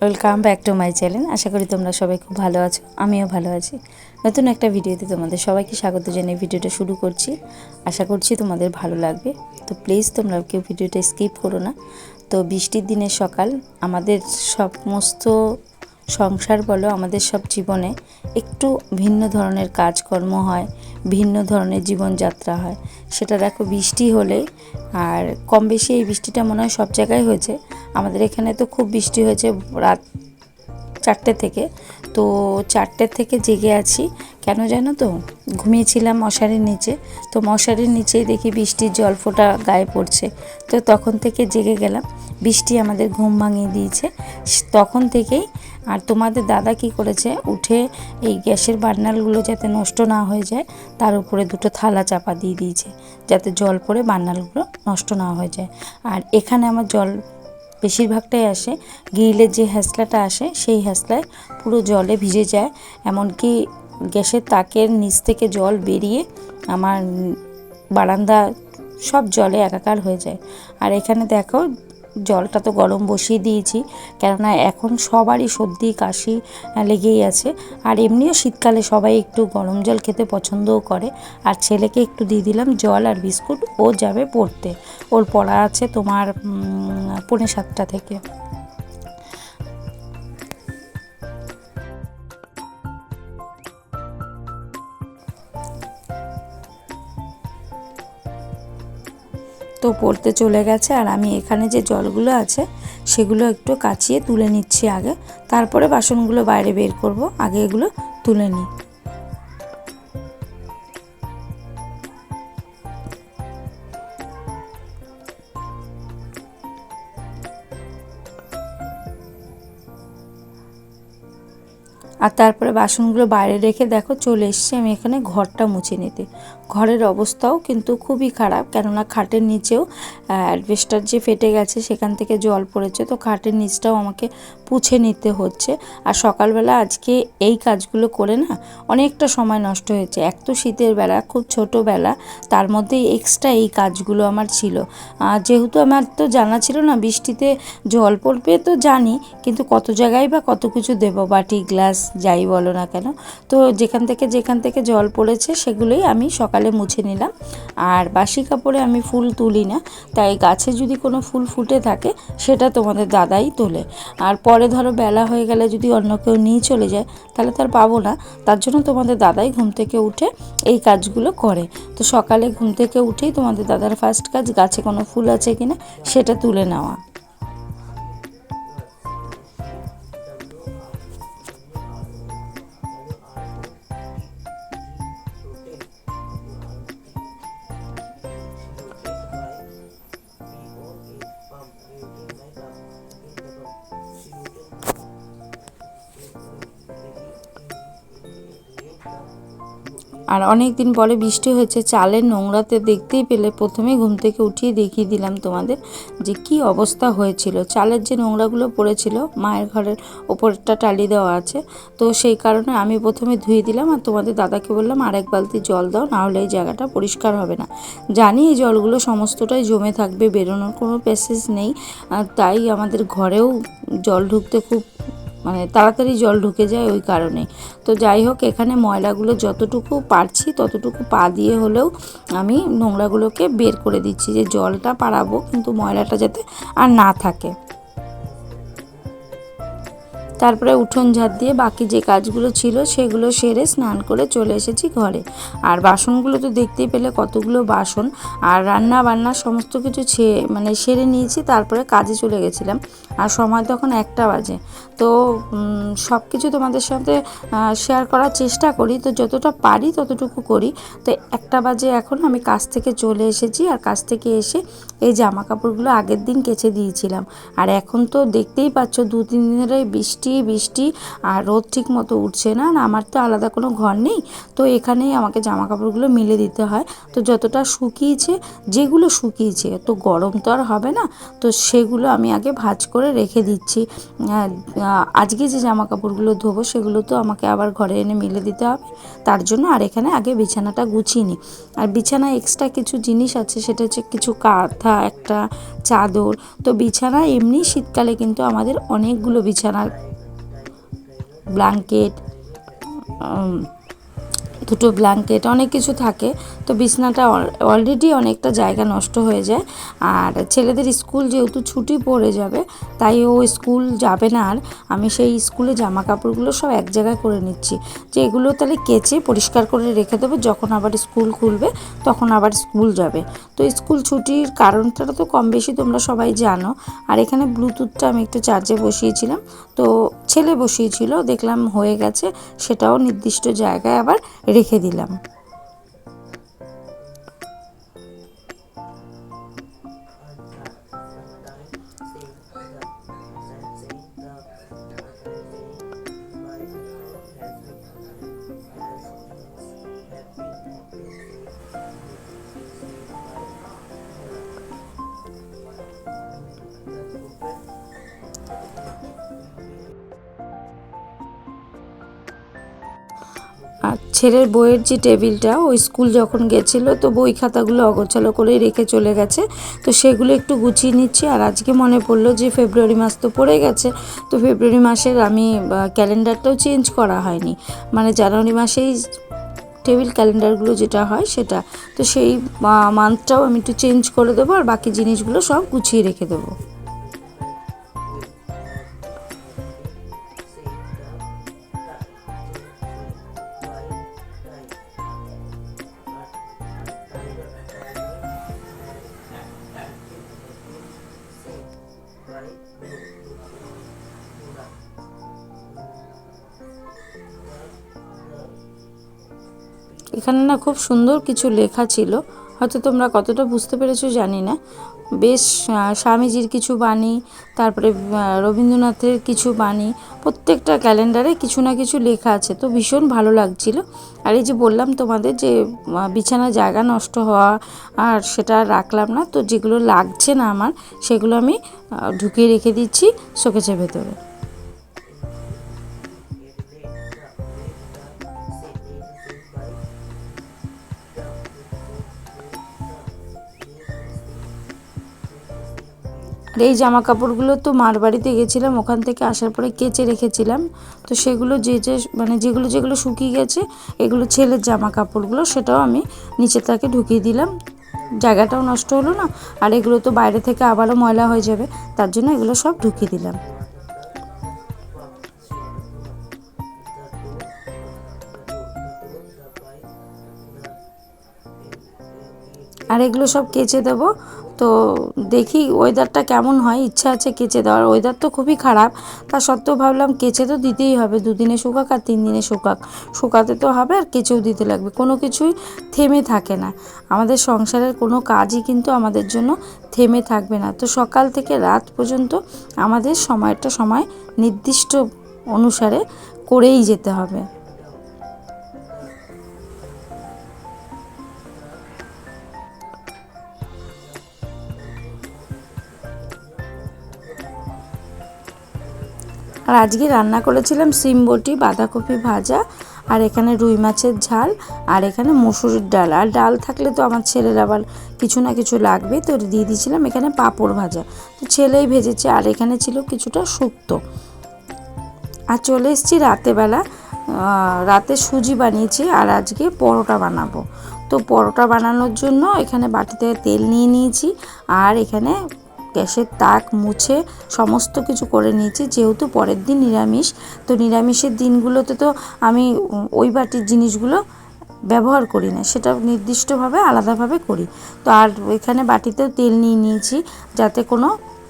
Welcome back to my channel আশা করি তোমরা সবাই খুব ভালো আছো, আমিও ভালো আছি। নতুন একটা ভিডিওতে তোমাদের সবাইকে স্বাগত জানিয়ে ভিডিওটা শুরু করছি। আশা করছি তোমাদের ভালো লাগবে। তো প্লিজ তোমরা কেউ ভিডিওটা স্কিপ করো না। তো বৃষ্টির দিনের সকাল, আমাদের সমস্ত সংসার বলো, আমাদের সব জীবনে একটু ভিন্ন ধরনের কাজকর্ম হয়। ভিন্ন ধরনের জীবনযাত্রা হয়। সেটা দেখো বৃষ্টি হলে আর কম বেশি এই বৃষ্টিটা মনে হয় সব জায়গায় হয়েছে। আমাদের এখানে তো খুব বৃষ্টি হয়েছে রাত চারটে থেকে। তো চারটে থেকে জেগে আছি। কেন জানো তো? ঘুমিয়েছিলাম মশারির নিচে। তো মশারির নিচেই দেখি বৃষ্টির জল ফোটা গায়ে পড়ছে। তো তখন থেকে জেগে গেলাম। বৃষ্টি আমাদের ঘুম ভাঙিয়ে দিয়েছে। তখন থেকেই আর তোমাদের দাদা কি করেছে? উঠে এই গ্যাসের বার্নালগুলো যাতে নষ্ট না হয়ে যায়, তার উপরে দুটো থালা চাপা দিয়ে দিয়েছে, যাতে জল পড়ে বার্নালগুলো নষ্ট না হয়ে যায়। আর এখানে আমার জল বেশিরভাগটাই আসে, গ্রিলের যে হ্যাসলাটা আসে, সেই হ্যাসলায় পুরো জলে ভিজে যায়, এমনকি গ্যাসের তাকের নিচ থেকে জল বেরিয়ে আমার বারান্দা সব জলে একাকার হয়ে যায়। আর এখানে দেখো জলটা তো গরম বসিয়ে দিয়েছি, কেননা এখন সবারই সর্দি, কাশি লেগেই আছে। আর এমনিও শীতকালে সবাই একটু গরম জল খেতে পছন্দও করে। আর ছেলেকে একটু দিয়ে দিলাম জল আর বিস্কুট, ও যাবে পড়তে। ওর পড়া আছে তোমার পৌনে সাতটা থেকে। তো পড়তে চলে গেছে আর আমি এখানে যে জলগুলো আছে সেগুলো একটু কাচিয়ে তুলে নিচ্ছি আগে। তারপরে বাসনগুলো বাইরে বের করব, আগে এগুলো তুলে নিই। আর তারপরে বাসনগুলো বাইরে রেখে দেখো চলে এসছি, আমি এখানে ঘরটা মুছে নিতে। ঘরের অবস্থাও কিন্তু খুবই খারাপ, কেননা খাটের নিচেও অ্যাডভেস্টার যে ফেটে গেছে সেখান থেকে জল পড়েছে, তো খাটের নিচটাও আমাকে পুছে নিতে হচ্ছে। আর সকালবেলা আজকে এই কাজগুলো করে না অনেকটা সময় নষ্ট হয়েছে। এক তো শীতের বেলা, খুব ছোটোবেলা, তার মধ্যে এক্সট্রা এই কাজগুলো আমার ছিল। যেহেতু আমার তো জানা ছিল না বৃষ্টিতে জল পড়বে তো জানি, কিন্তু কত জায়গায় বা কত কিছু দেবো, বাটি, গ্লাস যাই বলো না কেন, তো যেখান থেকে যেখান থেকে জল পড়েছে সেগুলোই আমি সকালে মুছে নিলাম। আর বাসি কাপড়ে আমি ফুল তুলি না, তাই গাছে যদি কোনো ফুল ফুটে থাকে সেটা তোমাদের দাদাই তোলে। আর পরে ধরো বেলা হয়ে গেলে যদি অন্য কেউ নিয়ে চলে যায়, তাহলে তার পাবো না। তার জন্য তোমাদের দাদাই ঘুম থেকে উঠে এই কাজগুলো করে। তো সকালে ঘুম থেকে উঠেই তোমাদের দাদার ফার্স্ট কাজ গাছে কোনো ফুল আছে কিনা সেটা তুলে নেওয়া। আর অনেক দিন পরে বৃষ্টি হয়েছে, চালের নোংরাতে দেখতেই পেলে প্রথমে ঘুম থেকে উঠিয়ে দেখিয়ে দিলাম তোমাদের যে কি অবস্থা হয়েছিল। চালের যে নোংরাগুলো পড়েছিল, মায়ের ঘরের ওপরটা টালি দেওয়া আছে, তো সেই কারণে আমি প্রথমে ধুয়ে দিলাম আর তোমাদের দাদাকে বললাম, আর এক বালতি জল দাও, নাহলে এই জায়গাটা পরিষ্কার হবে না। জানি এই জলগুলো সমস্তটাই জমে থাকবে, বেরোনোর কোনো প্যাসেজ নেই তাই আমাদের ঘরেও জল ঢুকতে খুব মানে তাড়াতাড়ি জল ঢুকে যায় ওই কারণে। তো যাই হোক, এখানে ময়লাগুলো যতটুকু পারছি ততটুকু পা দিয়ে হলেও আমি নোংরাগুলোকে বের করে দিচ্ছি যে জলটা পারাবো কিন্তু ময়লাটা যাতে আর না থাকে। তারপরে উঠোন ঝাড় দিয়ে বাকি যে কাজগুলো ছিল সেগুলো সেরে স্নান করে চলে এসেছি ঘরে। আর বাসনগুলো তো দেখতেই পেলে কতগুলো বাসন। আর রান্না বান্না সমস্ত কিছু মানে সেরে নিয়েছি, তারপরে কাজে চলে গেছিলাম। আর সময় তখন একটা বাজে। তো সব কিছু তোমাদের সাথে শেয়ার করার চেষ্টা করি। তো যতটা পারি ততটুকু করি। তো একটা বাজে এখন আমি কাজ থেকে চলে এসেছি। আর কাজ থেকে এসে এই জামা কাপড়গুলো আগের দিন কেচে দিয়েছিলাম। আর এখন তো দেখতেই পাচ্ছ দু তিন দিনের বৃষ্টি বৃষ্টি বৃষ্টি আর রোদ ঠিক মতো উঠছে না আর আমার তো আলাদা কোনো ঘর নেই। তো এখানেই আমাকে জামা কাপড়গুলো মিলে দিতে হয়। তো যতটা শুকিয়েছে, যেগুলো শুকিয়েছে, তো গরম তো আর হবে না। তো সেগুলো আমি আগে ভাজ করে রেখে দিচ্ছি। আজকে যে জামা কাপড়গুলো ধোবো, সেগুলো তো আমাকে আবার ঘরে এনে মিলে দিতে হবে। তার জন্য আর এখানে আগে বিছানাটা গুছিয়ে নিই। আর বিছানা এক্সট্রা কিছু জিনিস আছে, সেটা হচ্ছে কিছু কাঁথা, একটা চাদর। তো বিছানা এমনি শীতকালে কিন্তু আমাদের অনেকগুলো বিছানার ব্ল্যাঙ্কেট দুটো ব্ল্যাঙ্কেট, অনেক কিছু থাকে। তো বিছনাটা অলরেডি অনেকটা জায়গা নষ্ট হয়ে যায়। আর ছেলেদের স্কুল যেহেতু ছুটি পড়ে যাবে, তাই ও স্কুল যাবে না আর। আমি সেই স্কুলে জামা কাপড়গুলো সব এক জায়গায় করে নিচ্ছি। যে এগুলো তাহলে কেচে পরিষ্কার করে রেখে দেবো, যখন আবার স্কুল খুলবে, তখন আবার স্কুল যাবে। তো স্কুল ছুটির কারণটা তো কম বেশি তোমরা সবাই জানো। আর এখানে ব্লুটুথটা আমি একটু চার্জে বসিয়েছিলাম। তো ছেলে বসিয়েছিল দেখলাম হয়ে গেছে সেটাও নির্দিষ্ট জায়গায় আবার রেখে দিলাম। ছেলের বইয়ের যে টেবিলটা ওই স্কুল যখন গেছিল, তো বই খাতাগুলো অগোছালো করেই রেখে চলে গেছে। তো সেগুলো একটু গুছিয়ে নিচ্ছি। আর আজকে মনে পড়ল যে ফেব্রুয়ারি মাস তো পড়ে গেছে। তো ফেব্রুয়ারি মাসের আমি ক্যালেন্ডারটাও চেঞ্জ করা হয়নি। মানে জানুয়ারি মাসেই টেবিল ক্যালেন্ডারগুলো যেটা হয় সেটা। তো সেই মান্থটাও আমি একটু চেঞ্জ করে দেবো। আর বাকি জিনিসগুলো সব গুছিয়ে রেখে দেবো। এখানে না খুব সুন্দর কিছু লেখা ছিল। হয়তো তোমরা কতটা বুঝতে পেরেছ জানি না। বেশ স্বামীজির কিছু বাণী, তারপরে রবীন্দ্রনাথের কিছু বাণী, প্রত্যেকটা ক্যালেন্ডারে কিছু না কিছু লেখা আছে। তো ভীষণ ভালো লাগছিল। আর এই যে বললাম তোমাদের যে বিছানা জায়গা নষ্ট হওয়া আর সেটা রাখলাম না, তো যেগুলো লাগছে না আমার, সেগুলো আমি ঢুকিয়ে রেখে দিচ্ছি শোকেজের ভেতরে। আর এই জামা কাপড়গুলো তো মার বাড়িতে গেছিলাম, ওখান থেকে আসার পরে কেচে রেখেছিলাম। তো সেগুলো যে যে মানে যেগুলো যেগুলো শুকিয়ে গেছে, এগুলো ছেলের জামা কাপড়গুলো সেটাও আমি নিচে তাকে ঢুকিয়ে দিলাম। জায়গাটাও নষ্ট হলো না, আর এগুলো তো বাইরে থেকে আবারও ময়লা হয়ে যাবে, তার জন্য এগুলো সব ঢুকিয়ে দিলাম। আর এগুলো সব কেচে দেব। তো দেখি ওয়েদারটা কেমন হয়, ইচ্ছা আছে কেচে দেওয়ার। ওয়েদার তো খুবই খারাপ, তা সত্ত্বেও ভাবলাম কেচে তো দিতেই হবে, দুদিনে শুকাক আর তিন দিনে শুকাক। শুকাতে তো হবে আর কেচেও দিতে লাগবে, কোনো কিছুই থেমে থাকে না। আমাদের সংসারের কোনো কাজই কিন্তু আমাদের জন্য থেমে থাকবে না। তো সকাল থেকে রাত পর্যন্ত আমাদের সময়টা সময় নির্দিষ্ট অনুসারে করেই যেতে হবে। আর আজকে রান্না করেছিলাম সিম বটি, বাঁধাকপি ভাজা আর এখানে রুই মাছের ঝাল আর এখানে মসুরির ডাল। আর ডাল থাকলে তো আমার ছেলের আবার কিছু না কিছু লাগবে তো দিয়ে দিয়েছিলাম এখানে পাঁপড় ভাজা। তো ছেলেই ভেজেছে আর এখানে ছিল কিছুটা শুক্তো। আর চলে এসেছি রাতেবেলা রাতে সুজি বানিয়েছি আর আজকে পরোটা বানাবো। তো পরোটা বানানোর জন্য এখানে বাটিতে তেল নিয়ে নিয়েছি আর এখানে গ্যাসের তাক মুছে সমস্ত কিছু করে নিয়েছি। যেহেতু পরের দিন নিরামিষ, তো নিরামিষের দিনগুলোতে তো আমি ওই বাটির জিনিসগুলো ব্যবহার করি না, সেটা নির্দিষ্টভাবে আলাদাভাবে করি। তো আর এখানে বাটিতেও তেল নিয়ে নিয়েছি যাতে কোনো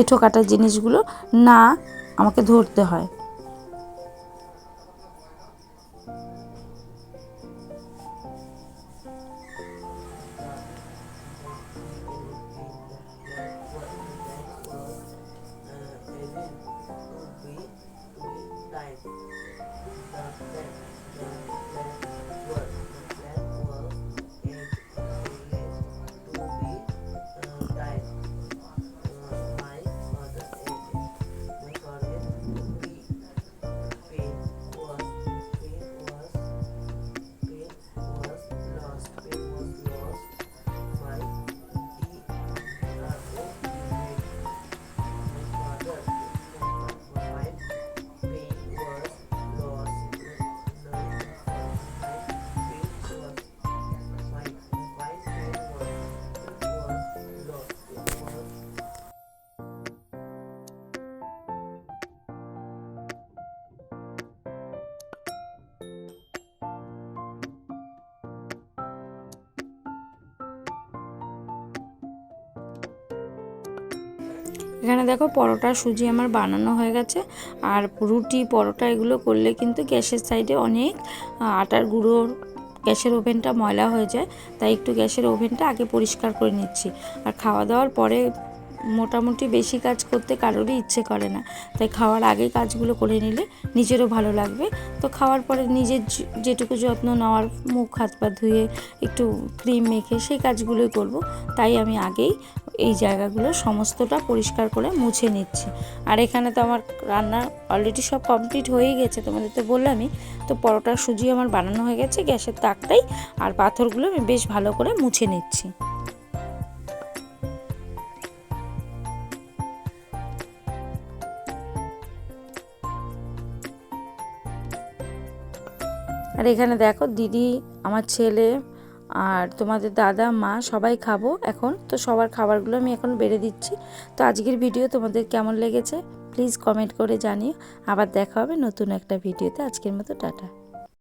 এঁঠো কাটা জিনিসগুলো না আমাকে ধরতে হয়। then we time the then the then word এখানে দেখো পরোটা, সুজি আমার বানানো হয়ে গেছে। আর রুটি, পরোটা এগুলো করলে কিন্তু গ্যাসের সাইডে অনেক আটার গুঁড়োর গ্যাসের ওভেনটা ময়লা হয়ে যায়। তাই একটু গ্যাসের ওভেনটা আগে পরিষ্কার করে নিচ্ছি। আর খাওয়া দাওয়ার পরে মোটামুটি বেশি কাজ করতে কারোরই ইচ্ছে করে না। তাই খাওয়ার আগে কাজগুলো করে নিলে নিজেরও ভালো লাগবে। তো খাওয়ার পরে নিজের যেটুকু যত্ন নেওয়ার, মুখ হাত পা ধুয়ে একটু ক্রিম মেখে সেই কাজগুলোই করব। তাই আমি আগেই এই জায়গাগুলো সমস্তটা পরিষ্কার করে মুছে নিচ্ছি। আর এখানে তো আমার রান্না অলরেডি সব কমপ্লিট হয়ে গেছে, তোমাদের তো বললামই। তো পরোটার সুজি আমার বানানো হয়ে গেছে, গ্যাসের তাকটাই আর পাথরগুলো আমি বেশ ভালো করে মুছে নিচ্ছি। আর এখানে দেখো দিদি, আমার ছেলে আর তোমাদের দাদা, মা সবাই খাব এখন। তো সবার খাবারগুলো আমি এখন বেড়ে দিচ্ছি। তো আজকের ভিডিও তোমাদের কেমন লেগেছে প্লিজ কমেন্ট করে জানিও। আবার দেখা হবে নতুন একটা ভিডিওতে। আজকের মতো, টাটা।